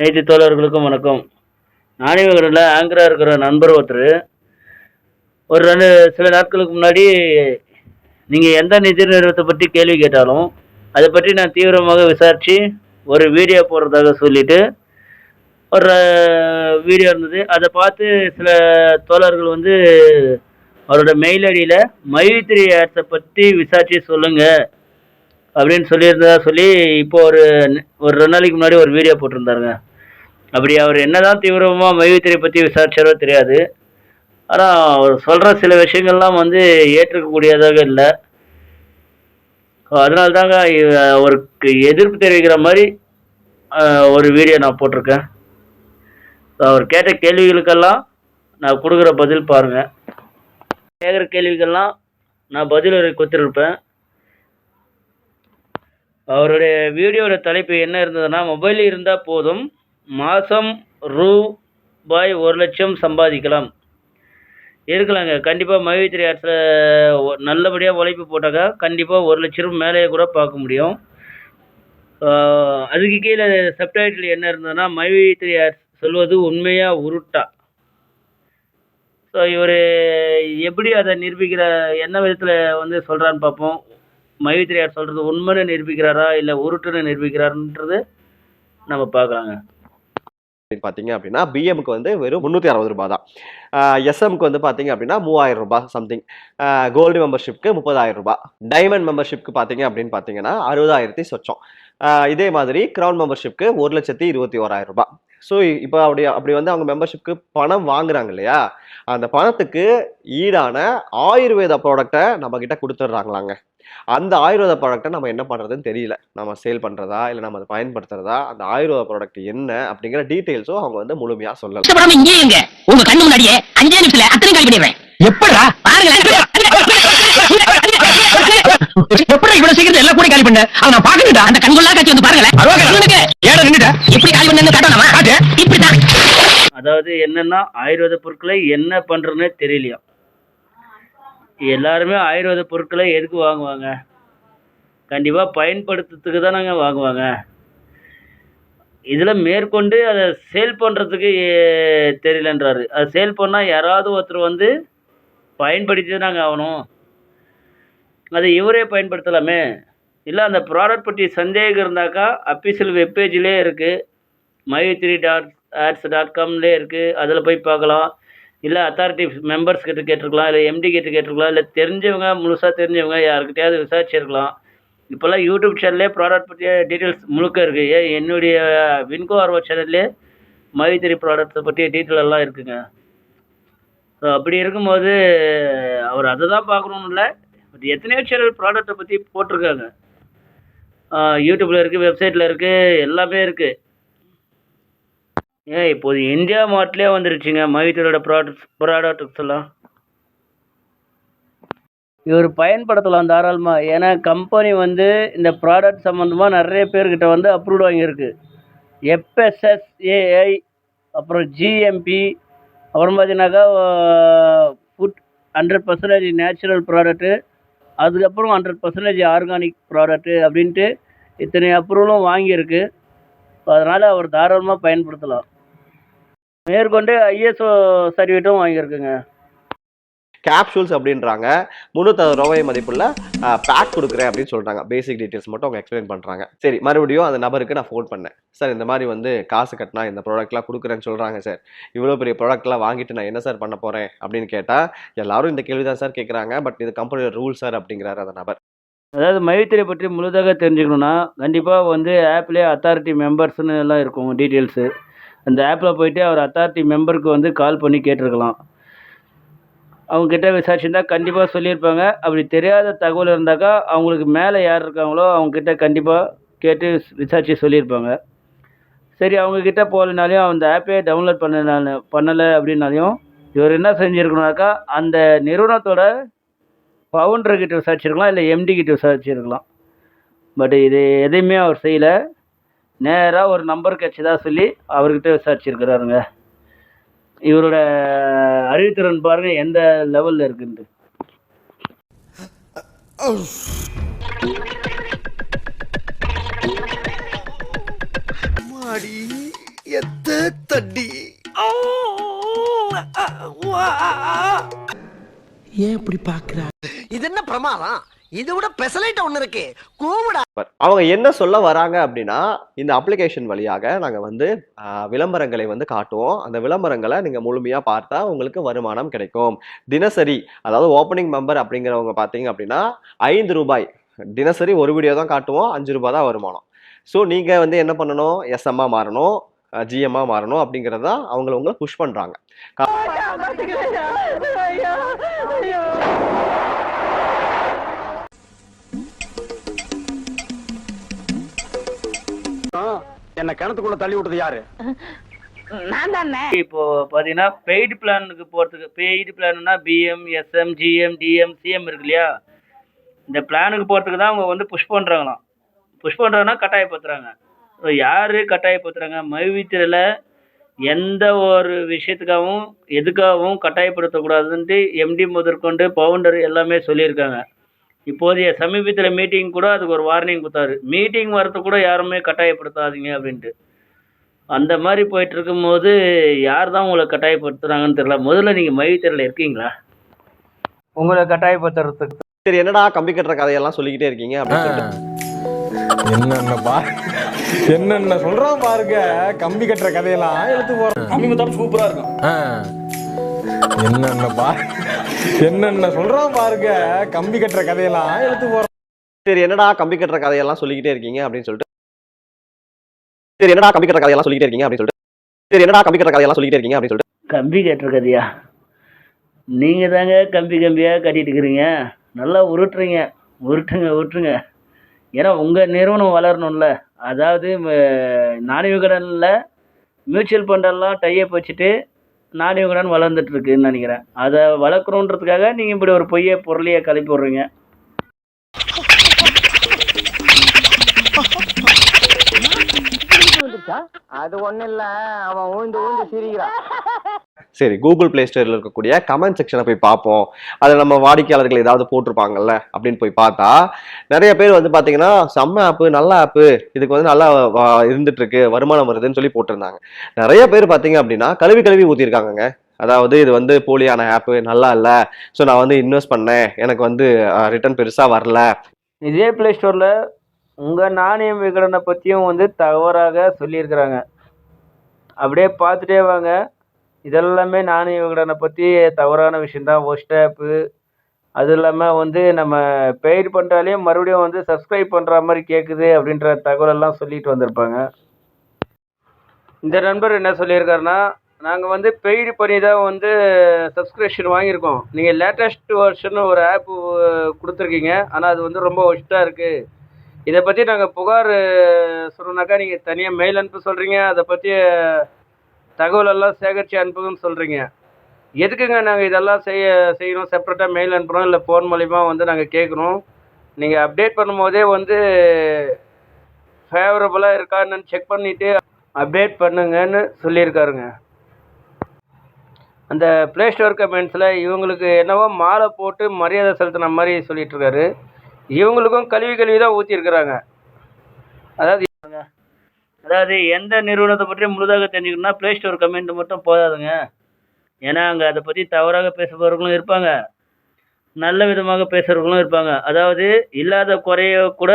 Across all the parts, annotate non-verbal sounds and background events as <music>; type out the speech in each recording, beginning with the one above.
நேற்று தோழர்களுக்கும் வணக்கம். நாணயவர்களில் ஆங்கராக இருக்கிற நண்பர் ஒருத்தர். ஒரு ரெண்டு சில நாட்களுக்கு முன்னாடி நீங்கள் எந்த நிதி நிறுவனத்தை பற்றி கேள்வி கேட்டாலும் அதை பற்றி நான் தீவிரமாக விசாரித்து ஒரு வீடியோ போடுறதாக சொல்லிவிட்டு ஒரு வீடியோ இருந்தது. அதை பார்த்து சில தோழர்கள் வந்து அவரோட மெயில் அடியில் மைவித்திரி ஆட்ஸை பற்றி விசாரித்து சொல்லுங்கள் அப்படின்னு சொல்லியிருந்ததா சொல்லி இப்போ ஒரு ஒரு ரெண்டு நாளைக்கு முன்னாடி ஒரு வீடியோ போட்டிருந்தாருங்க. அப்படி அவர் என்னதான் தீவிரமாக மைவித்திரை பற்றி விசாரிச்சாரோ தெரியாது. ஆனால் அவர் சொல்கிற சில விஷயங்கள்லாம் வந்து ஏற்றுக்கக்கூடியதாக இல்லை. அதனால தாங்க அவருக்கு எதிர்ப்பு தெரிவிக்கிற மாதிரி ஒரு வீடியோ நான் போட்டிருக்கேன். அவர் கேட்ட கேள்விகளுக்கெல்லாம் நான் கொடுக்குற பதில் பாருங்கள் கேட்குற கேள்விக்கெல்லாம் நான் பதில் கொடுத்துருப்பேன் அவருடைய வீடியோட தலைப்பு என்ன இருந்ததுன்னா மொபைல் இருந்தால் போதும் மாதம் ரூபாய் ஒரு லட்சம் சம்பாதிக்கலாம். இருக்கலாங்க கண்டிப்பாக மகிழ்ச்சிரி ஆர்ட்ஸில் நல்லபடியாக உழைப்பு போட்டாக்கா கண்டிப்பாக ஒரு லட்ச ரூபா மேலேயே கூட பார்க்க முடியும். அதுக்கு கீழே சப்டைட்டில் என்ன இருந்ததுன்னா மைவித்ரி ஆர்ட்ஸ் சொல்வது உண்மையாக உருட்டா. ஸோ இவர் எப்படி அதை நிரூபிக்கிற என்ன விதத்தில் வந்து சொல்கிறான்னு பார்ப்போம். மைவித்திரியார் சொல்கிறது உண்மைன்னு நிரூபிக்கிறாரா இல்லை உருட்டுன்னு நிரூபிக்கிறாருன்றது நம்ம பார்க்கலாங்க. பார்த்தீங்க அப்படின்னா பிஎம்க்கு வந்து வெறும் முந்நூற்றி அறுபது ரூபாய் தான் எஸ்எம்க்கு வந்து பார்த்தீங்க அப்படின்னா மூவாயிரம் ரூபாய் சம்திங் கோல்டு மெம்பர்ஷிப்க்கு முப்பதாயிரம் ரூபாய். டைமண்ட் மெம்பர்ஷிப்க்கு பார்த்தீங்க அப்படின்னு பார்த்தீங்கன்னா அறுபதாயிரத்தி சொச்சம். இதே மாதிரி க்ரௌன் மெம்பர்ஷிப்க்கு ஒரு லட்சத்தி இருபத்தி ஓராயிரம் ரூபாய். ஸோ இப்போ அப்படி அப்படி வந்து அவங்க மெம்பர்ஷிப்க்கு பணம் வாங்குறாங்க இல்லையா? அந்த பணத்துக்கு ஈடான ஆயுர்வேத ப்ராடக்ட்டை நம்மக்கிட்ட கொடுத்துட்றாங்களாங்க. அந்த ஆயுர்வேத ப்ராடக்ட்டை நம்ம என்ன பண்ணுறதுன்னு தெரியல. நம்ம சேல் பண்ணுறதா இல்லை நம்ம அதை பயன்படுத்துறதா அந்த ஆயுர்வேத ப்ராடக்ட் என்ன அப்படிங்கிற டீட்டெயில்ஸும் அவங்க வந்து முழுமையாக சொல்லலை. கஷ்டப்படாம இங்கே இருங்க. உங்க கண்ணு முன்னாடியே அஞ்சே நிமிஷத்துல அத்தனை காலி பண்ணிடுவேன். எப்படா பாருங்களேன். எப்படி இவ்வளவு சீக்கிரம் எல்லாம் கூட காலி பண்ண? அவன் நான் பாக்கணும்டா அந்த கண்கொள்ளா காட்சி வந்து பாருங்களேன். ஏடா நின்னுடா எப்படி காலி பண்ணு காட்டலாமா? காட்டு. இப்படிதான் அதாவது என்னன்னா ஆயுர்வேத பொருட்களை என்ன பண்ணுறதுனே தெரியலையா? எல்லாருமே ஆயுர்வேத பொருட்களை எதுக்கு வாங்குவாங்க? கண்டிப்பாக பயன்படுத்துறதுக்கு தானங்க வாங்குவாங்க. இதில் மேற்கொண்டு அதை சேல் பண்ணுறதுக்கு தெரியலன்றாரு. அது சேல் பண்ணால் யாராவது ஒருத்தர் வந்து பயன்படுத்தி தானங்க ஆகணும். அதை இவரே பயன்படுத்தலாமே. இல்லை அந்த ப்ராடக்ட் பற்றி சந்தேகம் இருந்தாக்கா அஃபீஷியல் வெப்பேஜ்லேயே இருக்குது மைத்ரி டாட் ஆட்ஸ் டாட் காம்லேயே இருக்குது அதில் போய் பார்க்கலாம். இல்லை அத்தாரிட்டி மெம்பர்ஸ் கிட்ட கேட்டிருக்கலாம் இல்லை எம்டி கிட்ட கேட்டிருக்கலாம் இல்லை தெரிஞ்சவங்க முழுசாக தெரிஞ்சவங்க யாருக்கிட்டையாவது விசாரிச்சிருக்கலாம். இப்போல்லாம் யூடியூப் சேனல்லே ப்ராடக்ட் பற்றிய டீட்டெயில்ஸ் முழுக்க இருக்குது ஏன் என்னுடைய வின்கோ ஆர்வா சேனல்லே மைத்திரி ப்ராடக்ட்ஸை பற்றிய டீட்டெயில் எல்லாம் இருக்குங்க. ஸோ அப்படி இருக்கும்போது அவர் அதை தான் பார்க்கணுன்னு இல்லை பட் எத்தனையோ சேனல் ப்ராடக்ட்டை பற்றி போட்டிருக்காங்க. யூடியூப்பில் இருக்குது வெப்சைட்டில் இருக்குது எல்லாமே இருக்குது ஏன் இப்போது இந்தியா மார்ட்லேயே வந்துருச்சுங்க. மைத்தூரோட ப்ராடக்ட்ஸ் ப்ராடக்ட்ஸ் எல்லாம் இவர் பயன்படுத்தலாம் தாராளமாக ஏன்னா கம்பெனி வந்து இந்த ப்ராடக்ட் சம்மந்தமாக நிறைய பேர்கிட்ட வந்து அப்ரூவ்ட் வாங்கியிருக்கு. எஃப்எஸ்எஸ்ஏஐ அப்புறம் ஜிஎம்பி அப்புறம் பார்த்தீங்கன்னாக்கா food hundred percentage natural product அதுக்கப்புறம் ஹண்ட்ரட் பர்சன்டேஜ் ஆர்கானிக் ப்ராடக்ட்டு அப்படின்ட்டு இத்தனை அப்ரூவலும் வாங்கியிருக்கு. ஸோ அதனால் அவர் தாராளமாக பயன்படுத்தலாம். மேற்கொண்டு ஐஎஸ்ஓ சர்டிஃபிகேட்டும் வாங்கியிருக்குங்க. கேப்சூல்ஸ் அப்படின்றாங்க. முந்நூற்றறுபது ரூபாய் மதிப்புள்ள பேக் கொடுக்குறேன் அப்படின்னு சொல்கிறாங்க பேசிக் டீட்டெயில்ஸ் மட்டும் அவங்க எக்ஸ்பிளைன் பண்ணுறாங்க சரி மறுபடியும் அந்த நபருக்கு நான் ஃபோன் பண்ணேன். சார் இந்த மாதிரி வந்து காசு கட்டினா இந்த ப்ராடக்ட்லாம் கொடுக்குறேன்னு சொல்கிறாங்க சார். இவ்வளோ பெரிய ப்ராடக்ட்லாம் வாங்கிட்டு நான் என்ன சார் பண்ண போகிறேன் அப்படின்னு கேட்டால் எல்லாரும் இந்த கேள்வி தான் சார் கேட்குறாங்க பட் இது கம்பெனியோட ரூல் சார் அப்படிங்கிறாரு அந்த நபர். அதாவது மைத்திரை பற்றி முழுதாக தெரிஞ்சுக்கணுன்னா கண்டிப்பாக வந்து ஆப்லேயே அத்தாரிட்டி மெம்பர்ஸ்னு எல்லாம் இருக்கும் டீட்டெயில்ஸு அந்த ஆப்பில் போயிட்டு அவர் அத்தாரிட்டி மெம்பருக்கு வந்து கால் பண்ணி கேட்டிருக்கலாம். அவங்கக்கிட்ட விசாரிச்சுருந்தா கண்டிப்பாக சொல்லியிருப்பாங்க. அப்படி தெரியாத தகவல் இருந்தாக்கா அவங்களுக்கு மேலே யார் இருக்காங்களோ அவங்கக்கிட்ட கண்டிப்பாக கேட்டு விசாரித்து சொல்லியிருப்பாங்க. சரி அவங்கக்கிட்ட போகலனாலையும் அந்த ஆப்பே டவுன்லோட் பண்ண பண்ணலை அப்படின்னாலையும் இவர் என்ன செஞ்சுருக்கணுனாக்கா அந்த நிறுவனத்தோட ஃபவுண்டர் கிட்ட விசாரிச்சிருக்கலாம் இல்லை எம்டி கிட்ட விசாரிச்சிருக்கலாம். பட் இது எதையுமே அவர் செய்யலை. நேராக ஒரு நம்பர் கிடச்சதா சொல்லி அவர்கிட்ட விசாரிச்சிருக்கிறாருங்க. இவரோட அறிவுத்திறன் பாருங்க எந்த லெவலில் இருக்குன்ட்டு. அம்மாடி எத்த தண்ணி ஏன் இப்படி பாக்குற இது என்ன பிரமாதம்? இது விட பெசலைட் ஒண்ணு இருக்கு. கூவிடா. அவங்க என்ன சொல்ல வராங்க அப்படின்னா இந்த அப்ளிகேஷன் வழியாக நாங்கள் வந்து விளம்பரங்களை வந்து காட்டுவோம். அந்த விளம்பரங்களை நீங்கள் முழுமையாக பார்த்தா உங்களுக்கு வருமானம் கிடைக்கும். தினசரி அதாவது ஓப்பனிங் மெம்பர் அப்படிங்கிறவங்க பார்த்தீங்க அப்படின்னா ஐந்து ரூபாய். தினசரி ஒரு வீடியோ தான் காட்டுவோம் அஞ்சு ரூபாய் தான் வருமானம். ஸோ நீங்கள் வந்து என்ன பண்ணணும்? எஸ்எம்மா மாறணும் ஜிஎம்மா மாறணும் அப்படிங்கிறது தான் அவங்கள உங்களை புஷ் பண்ணுறாங்க என்ன கிணத்துக்குள்ள தள்ளி விட்டது யாரு? இப்போ பார்த்தீங்கன்னா பெய்டு பிளானுக்கு போகிறதுக்கு paid பிளான்னா PM SM GM TM CM இருக்கு இல்லையா? இந்த பிளானுக்கு போகிறதுக்கு தான் அவங்க வந்து புஷ் பண்ணுறாங்களாம் புஷ் பண்ணுறாங்கன்னா கட்டாயப்படுத்துகிறாங்க ஸோ யார் கட்டாயப்படுத்துகிறாங்க மைவித்திரையில் எந்த ஒரு விஷயத்துக்காகவும் எதுக்காகவும் கட்டாயப்படுத்தக்கூடாதுன்ட்டு எம்டி முதற்கொண்டு பவுண்டர் எல்லாமே சொல்லியிருக்காங்க. இப்போதைய சமீபத்தில் மீட்டிங் கூட அதுக்கு ஒரு வார்னிங் கொடுத்தாரு. மீட்டிங் வரத்துக்கு கூட யாருமே கட்டாயப்படுத்தாதீங்க அப்படின்ட்டு. அந்த மாதிரி போயிட்டு இருக்கும்போது யார் தான் உங்களை கட்டாயப்படுத்துறாங்கன்னு தெரியல. முதல்ல நீங்கள் மையத்திரையில் இருக்கீங்களா? உங்களை கட்டாயப்படுத்துறதுக்கு. சரி என்னடா கம்பி கட்டுற கதையெல்லாம் சொல்லிக்கிட்டே இருக்கீங்க அப்படின்னு சொல்லிட்டு. என்னென்ன பா என்னென்ன சொல்றான் பாருங்க. கம்பி கட்டுற கதையெல்லாம். எடுத்து போறான். கம்மி மத்தாப்பு சூப்பரா இருக்கும். என்னென்ன பா என்னென்ன சொல்றான் பாருங்க? கம்பி கட்டுற கதையெல்லாம் எடுத்து போறான் சரி என்னடா கம்பி கட்டுற கதையெல்லாம் சொல்லிக்கிட்டே இருக்கீங்க அப்படின்னு சொல்லிட்டு சரி என்னடா கம்பி கட்டுற கதையெல்லாம் சொல்லிக்கிட்டே இருக்கீங்க அப்படின்னு சொல்லிட்டு சரி என்னடா கம்பி கட்டுற கதையெல்லாம் சொல்லிக்கிட்டே இருக்கீங்க அப்படின்னு சொல்லிட்டு கம்பி கட்டுற கதையா? நீங்கள் தாங்க கம்பி கம்பியாக கட்டிட்டு இருக்கிறீங்க. நல்லா உருட்டுறீங்க. உருட்டுங்க உருட்டுங்க. ஏன்னா உங்கள் நிறுவனம் வளரணும்ல. அதாவது நாணய கடனில் மியூச்சுவல் ஃபண்டெல்லாம் டைப் வச்சுட்டு நாணய வளர்ந்துட்டுருக்குன்னு வளர்ந்துட்டு இருக்குன்னு நினைக்கிறேன். அதை வளர்க்குறோன்றதுக்காக நீங்கள் இப்படி ஒரு பொய்யை பொருளையை கலப்பி விட்றீங்க. அது ஒண்ணு இல்ல அவன் ஊந்து ஊந்து சிரிக்கிறான். சரி கூகுள் பிளே ஸ்டோரில் இருக்கக்கூடிய கமெண்ட் செக்ஷனை போய் பார்ப்போம். அதில் நம்ம வாடிக்கையாளர்கள் ஏதாவது போட்டிருப்பாங்கல்ல அப்படின்னு போய் பார்த்தா நிறைய பேர் வந்து பார்த்தீங்கன்னா செம்ம ஆப்பு நல்ல ஆப்பு இதுக்கு வந்து நல்லா இருந்துட்டு இருக்கு வருமானம் வருதுன்னு சொல்லி போட்டிருந்தாங்க. நிறைய பேர் பார்த்தீங்க அப்படின்னா கழுவி கழுவி ஊற்றிருக்காங்கங்க அதாவது இது வந்து போலியான ஆப்பு நல்லா இல்லை ஸோ நான் வந்து இன்வெஸ்ட் பண்ணேன் எனக்கு வந்து ரிட்டர்ன் பெருசாக வரல. இதே ப்ளே ஸ்டோரில் உங்கள் நாணயம் விகடனை பற்றியும் வந்து தவறாக சொல்லியிருக்கிறாங்க. அப்படியே பார்த்துட்டே வாங்க. இதெல்லாமே நாணய விகடனை பற்றி தவறான விஷயந்தான் ஒஸ்ட் ஆப்பு அது இல்லாமல் வந்து நம்ம பெய்டு பண்ணுறாலே மறுபடியும் வந்து சப்ஸ்கிரைப் பண்ணுற மாதிரி கேட்குது அப்படின்ற தகவலெல்லாம் சொல்லிட்டு வந்திருப்பாங்க. இந்த நண்பர் என்ன சொல்லியிருக்காருன்னா நாங்கள் வந்து பெய்டு பண்ணி தான் வந்து சப்ஸ்கிரிப்ஷன் வாங்கியிருக்கோம். நீங்கள் லேட்டஸ்ட் வருஷன் ஒரு ஆப்பு கொடுத்துருக்கீங்க. ஆனால் அது வந்து ரொம்ப ஒஸ்ட்டாக இருக்குது இதை பற்றி நாங்கள் புகார் சொன்னோன்னாக்கா நீங்கள் தனியாக மெயில் அனுப்ப சொல்கிறீங்க அதை பற்றி தகவலெல்லாம் சேகரித்து அனுப்புங்கன்னு சொல்கிறீங்க எதுக்குங்க நாங்கள் இதெல்லாம் செய்ய செய்யணும்? செப்பரேட்டாக மெயில் அனுப்புகிறோம் இல்லை ஃபோன் மூலிமா வந்து நாங்கள் கேட்குறோம் நீங்கள் அப்டேட் பண்ணும்போதே வந்து ஃபேவரபுளாக இருக்கான்னு செக் பண்ணிவிட்டு அப்டேட் பண்ணுங்கன்னு சொல்லியிருக்காருங்க. அந்த ப்ளே ஸ்டோர் கமெண்ட்ஸில் இவங்களுக்கு என்னவோ மாலை போட்டு மரியாதை செலுத்தின மாதிரி சொல்லிகிட்ருக்காரு இவங்களுக்கும் கழுவி கழுவி தான் ஊற்றிருக்கிறாங்க அதாவது அதாவது எந்த நிறுவனத்தை பற்றி முழுதாக தெரிஞ்சுக்கணும்னா ப்ளே ஸ்டோர் கமெண்ட் மட்டும் போதாதுங்க. ஏன்னா அங்கே அதை பற்றி தவறாக பேசுபவர்களும் இருப்பாங்க. நல்ல விதமாக பேசுகிறவர்களும் இருப்பாங்க. அதாவது இல்லாத குறைய கூட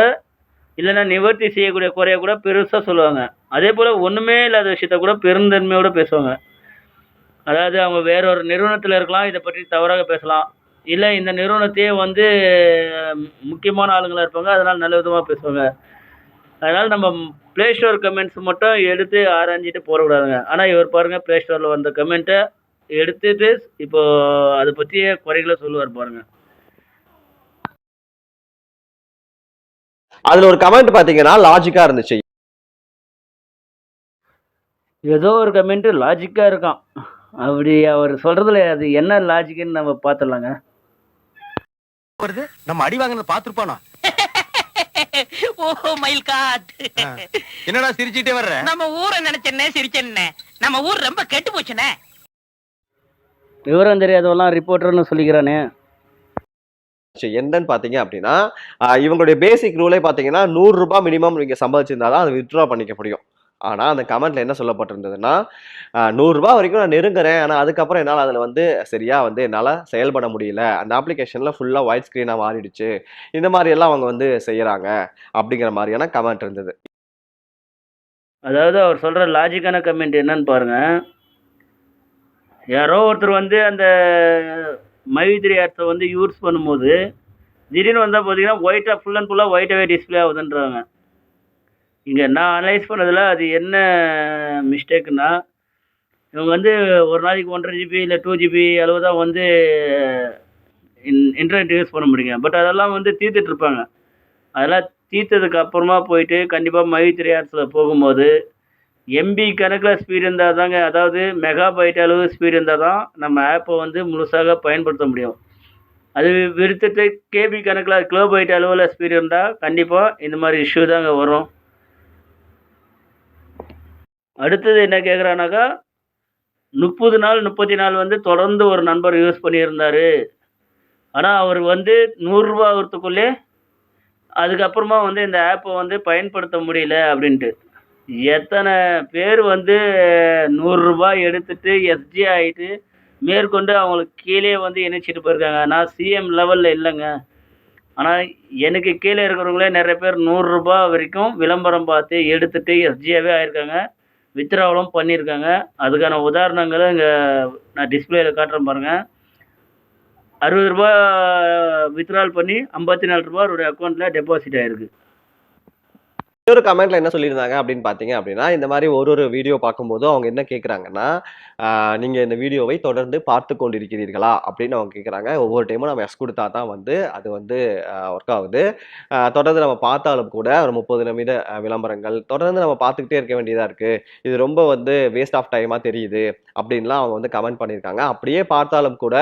இல்லைன்னா நிவர்த்தி செய்யக்கூடிய குறைய கூட பெருசாக சொல்லுவாங்க. அதே போல் ஒன்றுமே இல்லாத விஷயத்த கூட பெருந்தன்மையோடு பேசுவாங்க. அதாவது அவங்க வேற ஒரு நிறுவனத்தில் இருக்கலாம் இதை பற்றி தவறாக பேசலாம். இல்லை இந்த நிறுவனத்தையே வந்து முக்கியமான ஆளுங்களாக இருப்பாங்க. அதனால் நல்ல விதமாக பேசுவாங்க. அதனால் நம்ம ப்ளே ஸ்டோர் கமெண்ட்ஸ் மட்டும் எடுத்து ஆராய்ஞ்சிட்டு போடக்கூடாதுங்க. ஆனால் இவர் பாருங்கள் ப்ளே ஸ்டோரில் வந்த கமெண்ட்டை எடுத்துட்டு இப்போ அதை பற்றிய குறைகளை சொல்லுவார் பாருங்க. அதில் ஒரு கமெண்ட் பார்த்தீங்கன்னா லாஜிக்காக இருந்துச்சு. ஏதோ ஒரு கமெண்ட்டு லாஜிக்காக இருக்கான் அப்படி அவர் சொல்கிறதுல அது என்ன லாஜிக்குன்னு நம்ம பார்த்துடலாங்க நம்ம அடி வாங்கினது பாத்துருப்பானோ ஓ மயில் காட் என்னடா சிரிச்சிட்டே வர்ற? நம்ம ஊரை நினைச்சேன்னே சிரிச்சேன்னே. நம்ம ஊர் ரொம்ப கெட்டு போச்சுனே விவரம் தெரியாதவெல்லாம் ரிப்போர்ட்டர்னு சொல்லிக்கிறானே. சரி, என்னன்னு பார்த்தீங்க அப்படின்னா இவங்களுடைய பேசிக் ரூலே பார்த்தீங்கன்னா நூறு ரூபாய் மினிமம் நீங்கள் சம்பாதிச்சிருந்தா தான் அதை வித்ட்ரா பண்ணிக்க முடியும். ஆனால் அந்த கமெண்ட்ல என்ன சொல்லப்பட்டிருந்ததுன்னா நூறுரூபா வரைக்கும் நான் நெருங்குறேன். ஆனால் அதுக்கப்புறம் என்னால் அதில் வந்து சரியாக வந்து என்னால் செயல்பட முடியல. அந்த அப்ளிகேஷனில் ஃபுல்லாக ஒயிட் ஸ்க்ரீனாக மாறிடுச்சு. இந்த மாதிரியெல்லாம் அவங்க வந்து செய்கிறாங்க அப்படிங்கிற மாதிரியான கமெண்ட் இருந்தது. அதாவது அவர் சொல்கிற லாஜிக்கான கமெண்ட் என்னன்னு பாருங்கள் யாரோ ஒருத்தர் வந்து அந்த மைத்ரி ஆப்ஸை வந்து யூஸ் பண்ணும்போது திடீர்னு வந்தால் பார்த்தீங்கன்னா ஒயிட்டாக ஃபுல் அண்ட் ஃபுல்லாக ஒயிட்டாகவே டிஸ்ப்ளே ஆகுதுன்றாங்க. இங்கே நான் அனலைஸ் பண்ணதில் அது என்ன மிஸ்டேக்குன்னா இவங்க வந்து ஒரு நாளைக்கு ஒன்றரை ஜிபி இல்லை டூ ஜிபி அளவு தான் வந்து இன் இன்டர்நெட் யூஸ் பண்ண முடியுங்க. பட் அதெல்லாம் வந்து தீர்த்துட்ருப்பாங்க அதெல்லாம் தீர்த்ததுக்கு அப்புறமா போயிட்டு கண்டிப்பாக மைவி ஆப்ஸில் போகும்போது எம்பி கணக்கில் ஸ்பீடு இருந்தால் தாங்க அதாவது மெகா பைட் அளவு ஸ்பீடு இருந்தால் தான் நம்ம ஆப்பை வந்து முழுசாக பயன்படுத்த முடியும். அது விருத்துட்டு கேபி கணக்கில் கிலோ பைட் அளவில் ஸ்பீடு இருந்தால் கண்டிப்பாக இந்த மாதிரி இஷ்யூ தாங்க வரும். அடுத்தது என்ன கேட்குறானாக்கா முப்பது நாள் முப்பத்தி நாள் வந்து தொடர்ந்து ஒரு நண்பர் யூஸ் பண்ணியிருந்தார். ஆனால் அவர் வந்து நூறுரூவா ஆகிறதுக்குள்ளே அதுக்கப்புறமா வந்து இந்த ஆப்பை வந்து பயன்படுத்த முடியல அப்படின்ட்டு. எத்தனை பேர் வந்து நூறுரூபா எடுத்துட்டு எஸ்ஜி ஆகிட்டு மேற்கொண்டு அவங்களுக்கு கீழே வந்து இணைச்சிட்டு போயிருக்காங்க. நான் சிஎம் லெவலில் இல்லைங்க. ஆனால் எனக்கு கீழே இருக்கிறவங்களே நிறைய பேர் நூறுரூபா வரைக்கும் விளம்பரம் பார்த்து எடுத்துட்டு எஸ்ஜியாகவே ஆயிருக்காங்க. வித்ராவலும் பண்ணியிருக்காங்க. அதுக்கான உதாரணங்களை இங்கே நான் டிஸ்பிளேயில் காட்டுறேன் பாருங்கள் அறுபது ரூபா வித்ட்ரால் பண்ணி ஐம்பத்தி நாலு ரூபா அவருடைய அக்கௌண்ட்டில் டெபாசிட் ஆகிருக்கு ஒரு கமெண்ட்ல என்ன சொல்லியிருந்தாங்க அப்படின்னு பார்த்தீங்க அப்படின்னா இந்த மாதிரி ஒரு ஒரு வீடியோ பார்க்கும்போது அவங்க என்ன கேட்குறாங்கன்னா நீங்கள் இந்த வீடியோவை தொடர்ந்து பார்த்து கொண்டிருக்கிறீர்களா? அப்படின்னு அவங்க கேட்குறாங்க ஒவ்வொரு டைமும் நம்ம எஸ் கொடுத்தா தான் வந்து அது வந்து ஒர்க் ஆகுது. தொடர்ந்து நம்ம பார்த்தாலும் கூட ஒரு முப்பது நிமிட விளம்பரங்கள் தொடர்ந்து நம்ம பார்த்துக்கிட்டே இருக்க வேண்டியதாக இருக்குது இது ரொம்ப வந்து வேஸ்ட் ஆஃப் டைமாக தெரியுது அப்படின்லாம் அவங்க வந்து கமெண்ட் பண்ணியிருக்காங்க. அப்படியே பார்த்தாலும் கூட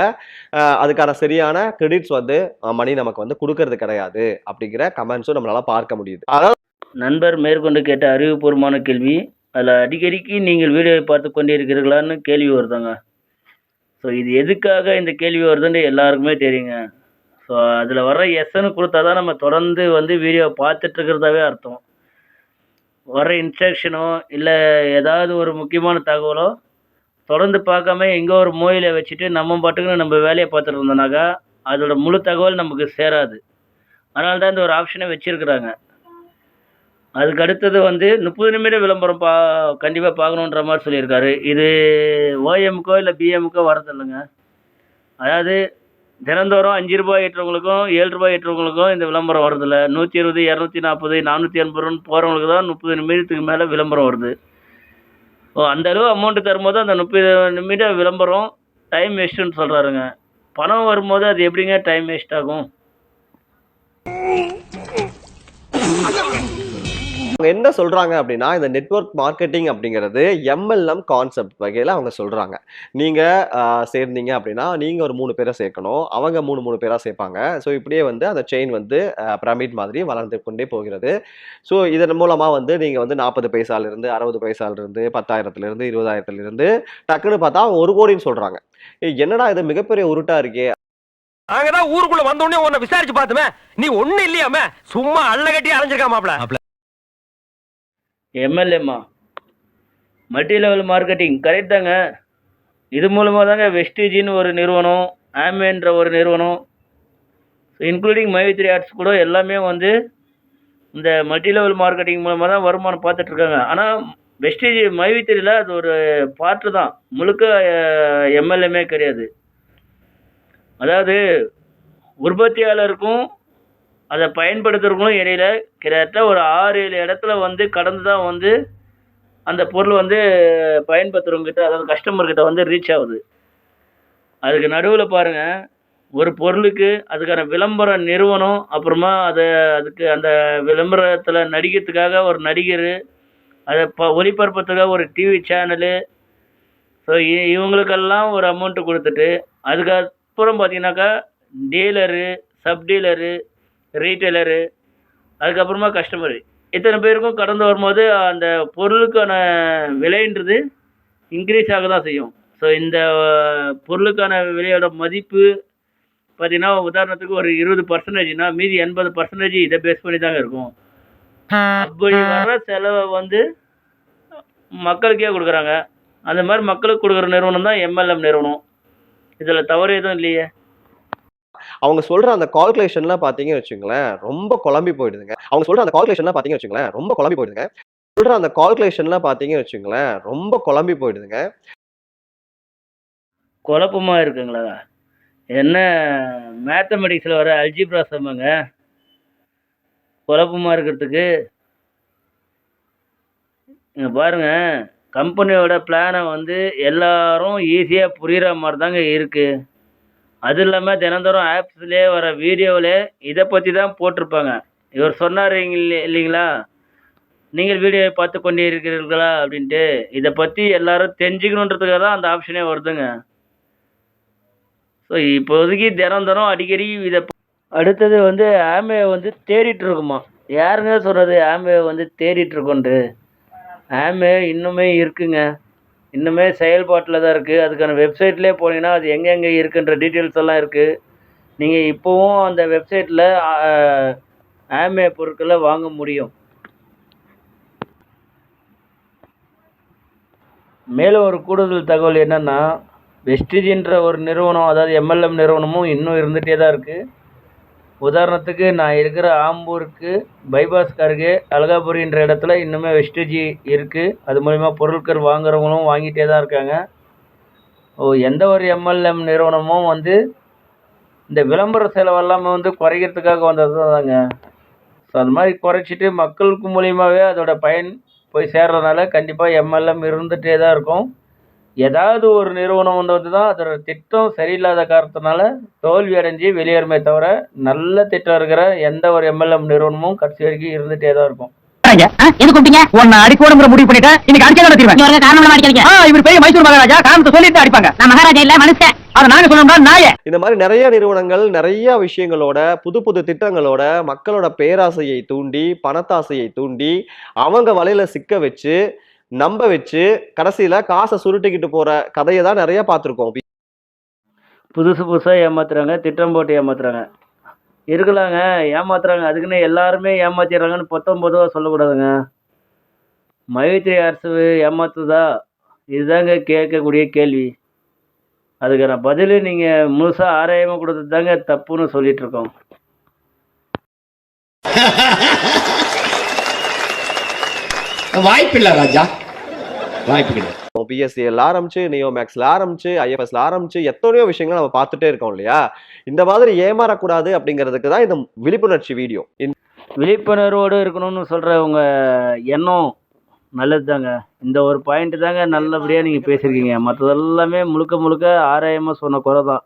அதுக்கான சரியான கிரெடிட்ஸ் வந்து மணி நமக்கு வந்து கொடுக்கறது கிடையாது அப்படிங்கிற கமெண்ட்ஸும் நம்மளால பார்க்க முடியுது. அதாவது நண்பர் மேற்கொண்டு கேட்ட அறிவுபூர்வமான கேள்வி அதில் அடிக்கடிக்கு நீங்கள் வீடியோவை பார்த்து கொண்டிருக்கிறீர்களான்னு கேள்வி வருதாங்க. ஸோ இது எதுக்காக இந்த கேள்வி வருதுன்னு எல்லாருக்குமே தெரியுங்க. ஸோ அதில் வர்ற எஸ்ன்னு கொடுத்தா தான் நம்ம தொடர்ந்து வந்து வீடியோவை பார்த்துட்ருக்கிறதாவே அர்த்தம். வர்ற இன்ஸ்ட்ரக்ஷனோ இல்லை ஏதாவது ஒரு முக்கியமான தகவலோ தொடர்ந்து பார்க்காம எங்கே ஒரு மூலையில் வச்சுட்டு நம்ம பாட்டுக்குன்னு நம்ம வேலையை பார்த்துட்டு இருந்தோம்னாக்கா அதோட முழு தகவல் நமக்கு சேராது. அதனால தான் இந்த ஒரு ஆப்ஷனை வச்சுருக்குறாங்க. அதுக்கு அடுத்தது வந்து முப்பது நிமிட விளம்பரம் பா கண்டிப்பாக பார்க்கணுன்ற மாதிரி சொல்லியிருக்காரு. இது ஓஎம்க்கோ இல்லை பிஎம்க்கோ வரதில்லைங்க அதாவது தினந்தோறும் அஞ்சு ரூபாய் ஏற்றவங்களுக்கும் ஏழு ரூபாய் ஏற்றவங்களுக்கும் இந்த விளம்பரம் வரதில்ல நூற்றி இருபது இரநூத்தி நாற்பது நானூற்றி எண்பது ரூபான்னு போகிறவங்களுக்கு தான் முப்பது நிமிடத்துக்கு மேலே விளம்பரம் வருது. ஓ அந்த அளவு அமௌண்ட்டு தரும்போது அந்த முப்பது நிமிட விளம்பரம் டைம் வேஸ்ட்டுன்னு சொல்கிறாருங்க பணம் வரும்போது அது எப்படிங்க டைம் வேஸ்ட் ஆகும்? அவங்க என்ன சொல்றாங்க அப்படின்னா இந்த நெட்வொர்க் மார்க்கெட்டிங் அப்படிங்கிறது எம்எல்எம் கான்செப்ட் வகையில் அவங்க சொல்றாங்க. நீங்க சேர்ந்தீங்க அப்படின்னா நீங்க ஒரு மூணு பேரை சேர்க்கணும். அவங்க மூணு மூணு பேரா சேர்ப்பாங்க. ஸோ இப்படியே வந்து அந்த செயின் வந்து பிரமிட் மாதிரி வளர்ந்து கொண்டே போகிறது. ஸோ இதன் மூலமா வந்து நீங்க வந்து நாற்பது பைசாலிருந்து அறுபது பைசால இருந்து பத்தாயிரத்துல இருந்து இருபதாயிரத்துல இருந்து டக்குன்னு பார்த்தா அவங்க ஒரு கோடின்னு சொல்றாங்க. என்னடா இது மிகப்பெரிய உருட்டா இருக்கே? அங்கதான் ஊருக்குள்ள வந்த உடனே உன்னை விசாரிச்சு பார்த்துமே நீ ஒண்ணு இல்லையாம சும்மா அள்ள கட்டி அலைஞ்சிருக்கா எம்எல்ஏம்மா மல்டி லெவல் மார்க்கெட்டிங் கரெக்ட் தாங்க. இது மூலமாக தாங்க வெஸ்டேஜின்னு ஒரு நிறுவனம் ஆமேன்ற ஒரு நிறுவனம். இன்க்ளூடிங் மைவித்ரி ஆர்ட்ஸ் கூட எல்லாமே வந்து இந்த மல்டி லெவல் மார்க்கெட்டிங் மூலமாக தான் வருமானம் பார்த்துட்ருக்காங்க. ஆனால் வெஸ்டேஜ் மைவித்திரியில் அது ஒரு பார்ட்டு தான். முழுக்க எம்எல்ஏமே கிடையாது. அதாவது உற்பத்தியாளருக்கும் அதை பயன்படுத்துறவங்களும் இடையில கிட்டத்தட்ட ஒரு ஆறு ஏழு இடத்துல வந்து கடந்து தான் வந்து அந்த பொருள் வந்து பயன்படுத்துகிறவங்ககிட்ட அதாவது கஸ்டமர்கிட்ட வந்து ரீச் ஆகுது. அதுக்கு நடுவில் பாருங்கள் ஒரு பொருளுக்கு அதுக்கான விளம்பர நிறுவனம் அப்புறமா அதை அதுக்கு அந்த விளம்பரத்தில் நடிக்கிறதுக்காக ஒரு நடிகர் அதை ப ஒளிபரப்புறதுக்காக ஒரு டிவி சேனலு ஸோ இவங்களுக்கெல்லாம் ஒரு அமௌண்ட்டு கொடுத்துட்டு அதுக்கப்புறம் பார்த்தீங்கன்னாக்கா டீலரு சப் டீலரு ரீட்டைலரு அதுக்கப்புறமா கஸ்டமரு இத்தனை பேருக்கும் கடந்து வரும்போது அந்த பொருளுக்கான விலைன்றது இன்க்ரீஸ் ஆக தான் செய்யும். ஸோ இந்த பொருளுக்கான விலையோட மதிப்பு பார்த்தீங்கன்னா உதாரணத்துக்கு ஒரு இருபது பர்சன்டேஜ்னா மீதி எண்பது பர்சன்டேஜ் இதை பேஸ் பண்ணி தாங்க இருக்கும். அப்படி வர்ற செலவை வந்து மக்களுக்கே கொடுக்குறாங்க. அந்த மாதிரி மக்களுக்கு கொடுக்குற நிறுவனம் தான் எம்எல்எம் நிறுவனம். இதில் தவறு எதுவும் இல்லையே. அவங்க சொல்ற அந்த கால்குலேஷன்லாம் பார்த்தீங்கன்னு வச்சுங்களேன் ரொம்ப குழம்பி போயிடுதுங்க. அவங்க சொல்ற அந்த கால்குலேஷன்லாம் பார்த்தீங்கன்னு வச்சுங்களேன் ரொம்ப குழம்பி போயிடுதுங்க. சொல்ற அந்த கால்குலேஷன்லாம் பார்த்தீங்கன்னு வச்சுங்களேன் ரொம்ப குழம்பி போயிடுதுங்க. குழப்பமாக இருக்குங்களா? என்ன மேத்தமெட்டிக்ஸில் வர அல்ஜிப்ரா சம்மங்க குழப்பமாக இருக்கிறதுக்கு. இங்கே பாருங்க கம்பெனியோட பிளானை வந்து எல்லாரும் ஈஸியாக புரிகிற மாதிரி தாங்க இருக்குது அது இல்லாமல் தினந்தோறும் ஆப்ஸ்லேயே வர வீடியோவிலே இதை பற்றி தான் போட்டிருப்பாங்க. இவர் சொன்னார் இல்லைங்களா? நீங்கள் வீடியோவை பார்த்து கொண்டே இருக்கிறீர்களா அப்படின்ட்டு. இதை பற்றி எல்லாரும் தெரிஞ்சுக்கணுன்றதுக்காக தான் அந்த ஆப்ஷனே வருதுங்க. ஸோ இப்போதைக்கு தினம் தினம் அடிக்கடி இதை அடுத்தது வந்து ஆமே வந்து தேடிட்டு இருக்குமா யாருங்க சொல்கிறது ஆமே வந்து தேடிட்டு இருக்கோன்ட்டு ஆமே இன்னுமே இருக்குங்க. இன்னுமே செயல்பாட்டில் தான் இருக்குது அதுக்கான வெப்சைட்லேயே போனீங்கன்னா அது எங்கெங்கே இருக்குன்ற டீட்டெயில்ஸ் எல்லாம் இருக்குது நீங்கள் இப்போவும் அந்த வெப்சைட்டில் ஆம்ஏ பொருட்களை வாங்க முடியும். மேலும் ஒரு கூடுதல் தகவல் என்னென்னா வெஸ்டிஜின்ற ஒரு நிறுவனம் அதாவது எம்எல்எம் நிறுவனமும் இன்னும் இருந்துகிட்டே தான் இருக்குது உதாரணத்துக்கு நான் இருக்கிற ஆம்பூருக்கு பைபாஸ்க்கு அருகே அழகாபுரின்ற இடத்துல இன்னுமே வெஸ்டேஜி இருக்குது அது மூலிமா பொருட்கள் வாங்குறவங்களும் வாங்கிட்டே தான் இருக்காங்க. ஓ எந்த ஒரு எம்எல்எம் நிறுவனமும் வந்து இந்த விளம்பர செலவெல்லாமே வந்து குறைக்கிறதுக்காக வந்தது தாங்க. ஸோ அது மாதிரி குறைச்சிட்டு மக்களுக்கு மூலியமாகவே அதோட பயன் போய் சேர்றதுனால கண்டிப்பாக எம்எல்எம் இருந்துகிட்டே தான் இருக்கும். ஏதாவது ஒரு நிறுவனம் வந்து வந்து தான் அதோட திட்டம் சரியில்லாத காரணத்தினால தோல்வி அடைஞ்சு வெளியேறுமே தவிர நல்ல திட்டம் இருக்கிற எந்த ஒரு எம்எல்எம் நிறுவனமும் கடைசி வரைக்கும் இருந்துகிட்டே தான் இருக்கும். எது கூப்பிட்டீங்க? உன்னை அடிக்கோடுங்கிற முடிவு பண்ணிட்டேன் இன்னைக்கு அடிக்க காரணம் அடிக்கிறீங்க இவர் பெரிய மைசூர் மகாராஜா காரணத்தை சொல்லிட்டு அடிப்பாங்க. நான் மகாராஜா இல்ல மனுஷன். அதை நாங்க சொல்லணும்னா நாய. இந்த மாதிரி நிறைய நிறுவனங்கள் நிறைய விஷயங்களோட புது புது திட்டங்களோட மக்களோட பேராசையை தூண்டி பணத்தாசையை தூண்டி அவங்க வலையில சிக்க வச்சு நம்ப வச்சு கடைசியில காசை சுருட்டிக்கிட்டு போற கதையை தான் நிறைய பார்த்திருக்கோம். புதுசு புதுசாக ஏமாத்துறாங்க திட்டம் போட்டு ஏமாத்துறாங்க. இருக்கலாங்க ஏமாத்துறாங்க. அதுக்குன்னு எல்லாருமே ஏமாத்திடுறாங்கன்னு பத்தொம்பதுவா சொல்லக்கூடாதுங்க. மைத்ரி அரசு ஏமாத்துதா? இதுதாங்க கேட்கக்கூடிய கேள்வி. அதுக்கான பதில் நீங்கள் முழுசாக ஆராயாமல் கொடுத்தது தாங்க தப்புன்னு சொல்லிட்டு இருக்கோம். <laughs> வாய்ப்பில்லை ராஜா. வாய்ப்பு கிடையாது பிஎஸ்சிஎல் ஆரம்பிச்சு நியோ மேக்ஸ்ல ஆரம்பிச்சு ஐஎஃப்எஸ்ல ஆரம்பிச்சு எத்தனையோ விஷயங்கள் நம்ம பார்த்துட்டே இருக்கோம் இல்லையா? இந்த மாதிரி ஏமாறக்கூடாது அப்படிங்கிறதுக்கு தான் இந்த விழிப்புணர்ச்சி வீடியோ. விழிப்புணர்வோடு இருக்கணும்னு சொல்கிற உங்கள் எண்ணம் நல்லது தாங்க இந்த ஒரு பாயிண்ட் தாங்க நல்லபடியாக நீங்கள் பேசியிருக்கீங்க. மற்றதெல்லாமே முழுக்க முழுக்க ஆராயமாக சொன்ன குறை தான்.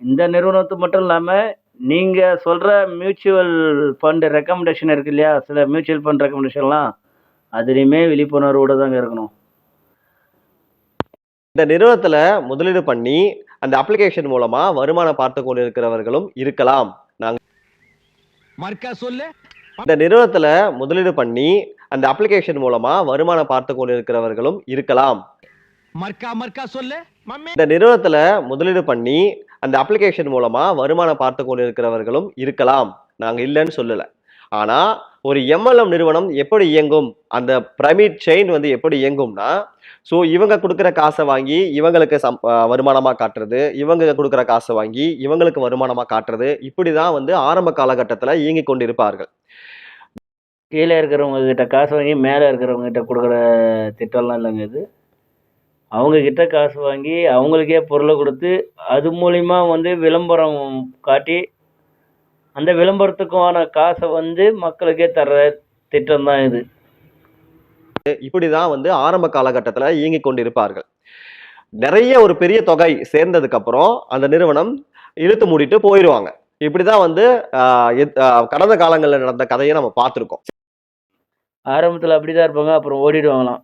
இந்த நிறுவனத்து மட்டும் இல்லாமல் நீங்கள் சொல்கிற மியூச்சுவல் ஃபண்டு ரெக்கமெண்டேஷன் இருக்கு இல்லையா? சில மியூச்சுவல் ஃபண்ட் ரெக்கமெண்டேஷன்லாம் அதுலேயுமே விழிப்புணர்வோடு தாங்க இருக்கணும். இந்த நிறுவனத்துல முதலீடு பண்ணி அந்த அப்ளிகேஷன் மூலமா வருமானம் பார்த்து கொண்டு இருக்கிறவர்களும் இருக்கலாம். நாங்க மர்க்கா சொல்லு. இந்த நிறுவனத்துல முதலீடு பண்ணி அந்த அப்ளிகேஷன் மூலமா வருமானம் பார்த்து கொண்டு இருக்கிறவர்களும் இருக்கலாம். மர்க்கா மர்க்கா சொல்லு. மம்மி. இந்த நிறுவனத்துல முதலீடு பண்ணி அந்த அப்ளிகேஷன் மூலமா வருமானம் பார்த்து கொண்டு இருக்கிறவர்களும் இருக்கலாம். நாங்க இல்லைன்னு சொல்லல. ஆனா ஒரு எம்எல்எம் நிறுவனம் எப்படி இயங்கும்? அந்த பிரமிட் செயின் வந்து எப்படி இயங்கும்னா ஸோ இவங்க கொடுக்குற காசை வாங்கி இவங்களுக்கு சம் வருமானமாக காட்டுறது இவங்க கொடுக்குற காசை வாங்கி இவங்களுக்கு வருமானமாக காட்டுறது இப்படி தான் வந்து ஆரம்ப காலகட்டத்தில் இயங்கி கொண்டிருப்பார்கள். கீழே இருக்கிறவங்க கிட்ட காசு வாங்கி மேலே இருக்கிறவங்க கிட்ட கொடுக்குற திட்டம்லாம் இல்லைங்க இது. அவங்கக்கிட்ட காசு வாங்கி அவங்களுக்கே பொருளை கொடுத்து அது மூலிமா வந்து விளம்பரம் காட்டி அந்த விளம்பரத்துக்கான காசை வந்து மக்களுக்கே தர்ற திட்டம் தான் இது. இப்படிதான் வந்து ஆரம்ப காலகட்டத்துல இயங்கி கொண்டிருப்பார்கள். நிறைய ஒரு பெரிய தொகை சேர்ந்ததுக்கு அப்புறம் அந்த நிறுவனம் இழுத்து மூடிட்டு போயிடுவாங்க இப்படிதான் வந்து கடந்த காலங்களில் நடந்த கதையை நம்ம பார்த்துருக்கோம். ஆரம்பத்தில் அப்படி தான் இருப்பாங்க அப்புறம் ஓடிடுவாங்களாம்.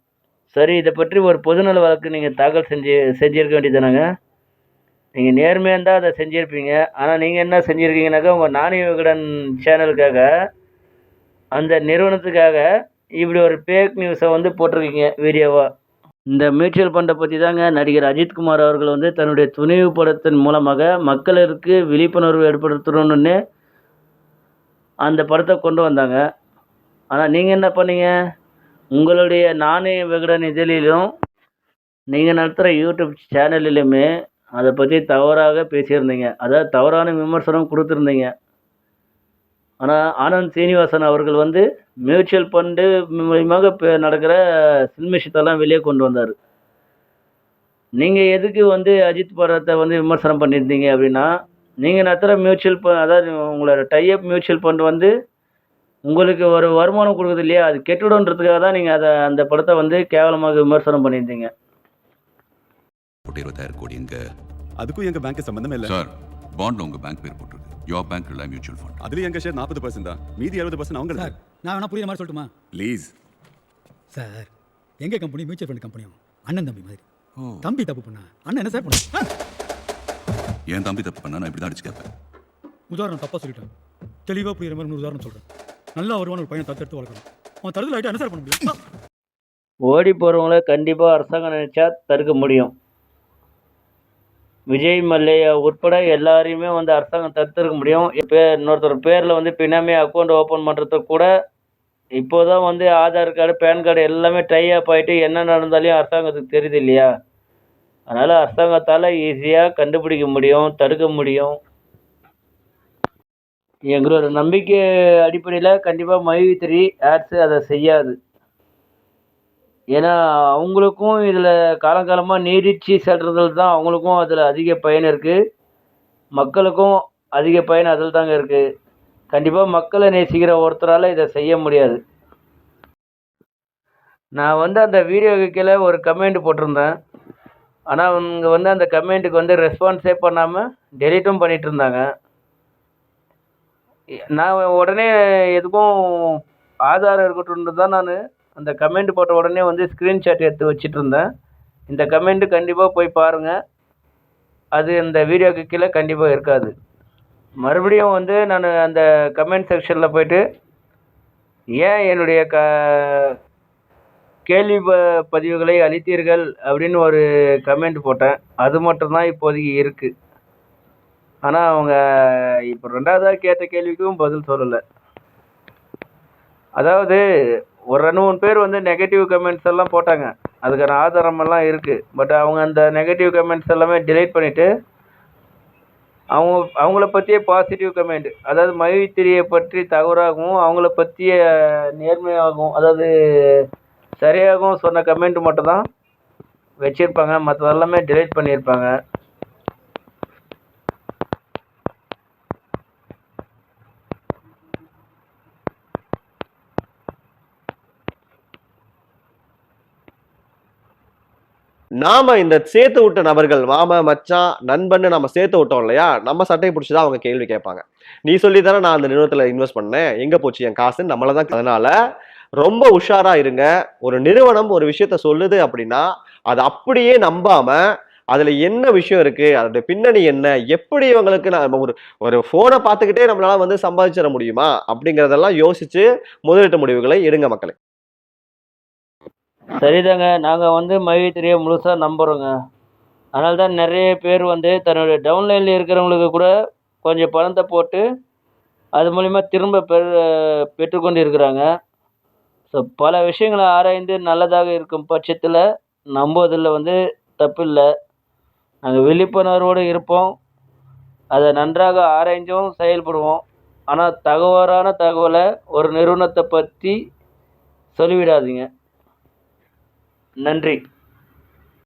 சரி இதை பற்றி ஒரு பொதுநல வழக்கு நீங்கள் தாக்கல் செஞ்சு செஞ்சிருக்க வேண்டியதானங்க நீங்கள் நேர்மையாக இருந்தால் அதை செஞ்சுருப்பீங்க. ஆனால் நீங்கள் என்ன செஞ்சுருக்கீங்கனாக்கா உங்கள் நாணய விகடன் சேனலுக்காக அந்த நிறுவனத்துக்காக இப்படி ஒரு ஃபேக் நியூஸை வந்து போட்டிருக்கீங்க வீடியோவாக இந்த மியூச்சுவல் ஃபண்டை பற்றி தாங்க நடிகர் அஜித்குமார் அவர்கள் வந்து தன்னுடைய துணிவு படத்தின் மூலமாக மக்களுக்கு விழிப்புணர்வு ஏற்படுத்தணும்னு அந்த படத்தை கொண்டு வந்தாங்க. ஆனால் நீங்கள் என்ன பண்ணீங்க? உங்களுடைய நாணய விகடன் இதழிலும் நீங்கள் நடத்துகிற யூடியூப் சேனலிலுமே அதை பற்றி தவறாக பேசியிருந்தீங்க. அதாவது தவறான விமர்சனம் கொடுத்துருந்தீங்க. ஆனால் ஆனந்த் சீனிவாசன் அவர்கள் வந்து மியூச்சுவல் ஃபண்டு மூலியமாக இப்போ நடக்கிற சில்மிஷத்தெல்லாம் வெளியே கொண்டு வந்தார். நீங்கள் எதுக்கு வந்து அஜித் படத்தை வந்து விமர்சனம் பண்ணியிருந்தீங்க அப்படின்னா நீங்கள் நடத்துகிற மியூச்சுவல் ஃபண்ட் அதாவது உங்களோட டைஅப் மியூச்சுவல் ஃபண்ட் வந்து உங்களுக்கு ஒரு வருமானம் கொடுக்குது இல்லையா? அது கெட்டுடன்றதுக்காக தான் நீங்கள் அதை அந்த படத்தை வந்து கேவலமாக விமர்சனம் பண்ணியிருந்தீங்க. போட்டு இருபத்தாயிரம் கோடி எங்க? அதுக்கும் எங்க பேங்க் சம்பந்தமே இல்ல. சார் பாண்ட்ல உங்க பேங்க் பேர் போட்டிருக்கு. யோர் பேங்க் ரிலை மியூச்சுவல் ஃபண்ட் அதுலயும் எங்க ஷேர் நாற்பது பர்சன்ட் தான். மீதி எழுபது பர்சன்ட் அவங்க சார் நான் வேணா புரியுற மாதிரி சொல்லட்டுமா? ப்ளீஸ் சார் எங்க கம்பெனி மியூச்சுவல் ஃபண்ட் கம்பெனியும் அண்ணன் தம்பி மாதிரி. ஓ. தம்பி தப்பு பண்ணா? அண்ணன் என்ன சார் பண்ண? என் தம்பி தப்பு பண்ணா? நான் இப்படி தான் அடிச்சு கேட்பேன் உதாரணம் தப்பா சொல்லிட்டேன். தெளிவா புரியுற மாதிரி ஒரு உதாரணம் சொல்றேன். நல்லா வருவான ஒரு பையன் தத்தெடுத்து வளர்க்கணும். அவன் தடுதல் ஆயிட்டு என்ன சார் பண்ண முடியும்? ஓடி போகிறவங்கள கண்டிப்பாக அரசாங்கம் நினச்சா தடுக்க முடியும். விஜய் மல்லையா உட்பட எல்லாரையுமே வந்து அரசாங்கம் தடுத்துருக்க முடியும். இப்போ இன்னொருத்தர் பேரில் வந்து பினாமி அக்கௌண்ட் ஓப்பன் பண்ணுறதுக்கு கூட இப்போ தான் வந்து ஆதார் கார்டு பேன் கார்டு எல்லாமே டை அப் ஆகிட்டு என்ன நடந்தாலையும் அரசாங்கத்துக்கு தெரியுது இல்லையா? அதனால் அரசாங்கத்தால் ஈஸியாக கண்டுபிடிக்க முடியும் தடுக்க முடியும். எங்களோட நம்பிக்கை அடிப்படையில் கண்டிப்பாக மைவி த்ரீ ஆட்ஸு அதை செய்யாது. ஏன்னா அவங்களுக்கும் இதில் காலங்காலமாக நீடிச்சு செல்றதில் தான் அவங்களுக்கும் அதில் அதிக பயன் இருக்குது மக்களுக்கும் அதிக பயன் அதில் தாங்க இருக்குது கண்டிப்பாக மக்களை நேசிக்கிற ஒருத்தரால் இதை செய்ய முடியாது. நான் வந்து அந்த வீடியோக்கு கீழே ஒரு கமெண்ட் போட்டிருந்தேன். ஆனால் அவங்க வந்து அந்த கமெண்ட்டுக்கு வந்து ரெஸ்பான்ஸே பண்ணாமல் டெலீட்டும் பண்ணிட்டு இருந்தாங்க. நான் உடனே எதுக்கும் ஆதாரம் இருக்கட்டும்னு தான் நான் அந்த கமெண்ட் போட்ட உடனே வந்து ஸ்க்ரீன்ஷாட் எடுத்து வச்சுட்டு இருந்தேன் இந்த கமெண்ட்டு கண்டிப்பாக போய் பாருங்கள் அது இந்த வீடியோக்கு கீழே கண்டிப்பாக இருக்காது. மறுபடியும் வந்து நான் அந்த கமெண்ட் செக்ஷனில் போயிட்டு ஏன் என்னுடைய க கேள்வி ப பதிவுகளை அளித்தீர்கள் அப்படின்னு ஒரு கமெண்ட் போட்டேன். அது மட்டும்தான் இப்போதைக்கு இருக்குது ஆனால் அவங்க இப்போ ரெண்டாவதாக கேட்ட கேள்விக்கும் பதில் சொல்லலை. அதாவது ஒரு ரெண்டு மூணு பேர் வந்து நெகட்டிவ் கமெண்ட்ஸ் எல்லாம் போட்டாங்க. அதுக்கான ஆதாரமெல்லாம் இருக்குது பட் அவங்க அந்த நெகட்டிவ் கமெண்ட்ஸ் எல்லாமே டிலீட் பண்ணிவிட்டு அவங்க அவங்கள பற்றிய பாசிட்டிவ் கமெண்ட் அதாவது மைத்திரியை பற்றி தவறாகவும் அவங்கள பற்றிய நேர்மையாகவும் அதாவது சரியாகவும் சொன்ன கமெண்ட் மட்டும்தான் வச்சுருப்பாங்க. மற்ற எல்லாமே டிலீட் பண்ணியிருப்பாங்க. நாம இந்த சேர்த்து விட்ட நபர்கள் மாம மச்சான் நண்பன்னு நம்ம சேர்த்து விட்டோம் இல்லையா? நம்ம சட்டையை பிடிச்சதா அவங்க கேள்வி கேட்பாங்க. நீ சொல்லி தானே நான் அந்த நிறுவனத்துல இன்வெஸ்ட் பண்ணேன். எங்க போச்சு என் காசுன்னு நம்மள தான் அதனால ரொம்ப உஷாரா இருங்க. ஒரு நிறுவனம் ஒரு விஷயத்த சொல்லுது அப்படின்னா அதை அப்படியே நம்பாம அதுல என்ன விஷயம் இருக்கு? அதோட பின்னணி என்ன? எப்படி இவங்களுக்கு நம்ம ஒரு ஒரு போனை பார்த்துக்கிட்டே நம்மளால வந்து சம்பாதிச்சிட முடியுமா? அப்படிங்கிறதெல்லாம் யோசிச்சு முதலீட்டு முடிவுகளை எடுங்க மக்களே. சரிதாங்க. நாங்கள் வந்து மகிழ்த்திரியை முழுசாக நம்புகிறோங்க அதனால தான் நிறைய பேர் வந்து தன்னுடைய டவுன்லைனில் இருக்கிறவங்களுக்கு கூட கொஞ்சம் பணத்தை போட்டு அது மூலிமா திரும்ப பெற பெற்றுக்கொண்டு இருக்கிறாங்க ஸோ பல விஷயங்களை ஆராய்ந்து நல்லதாக இருக்கும் பட்சத்தில் நம்புவதில் வந்து தப்பில்லை. நாங்கள் விழிப்புணர்வோடு இருப்போம். அதை நன்றாக ஆராய்ஞ்சும் செயல்படுவோம். ஆனால் தகவலான தகவலை ஒரு நிறுவனத்தை பற்றி சொல்லிவிடாதீங்க. நன்றி.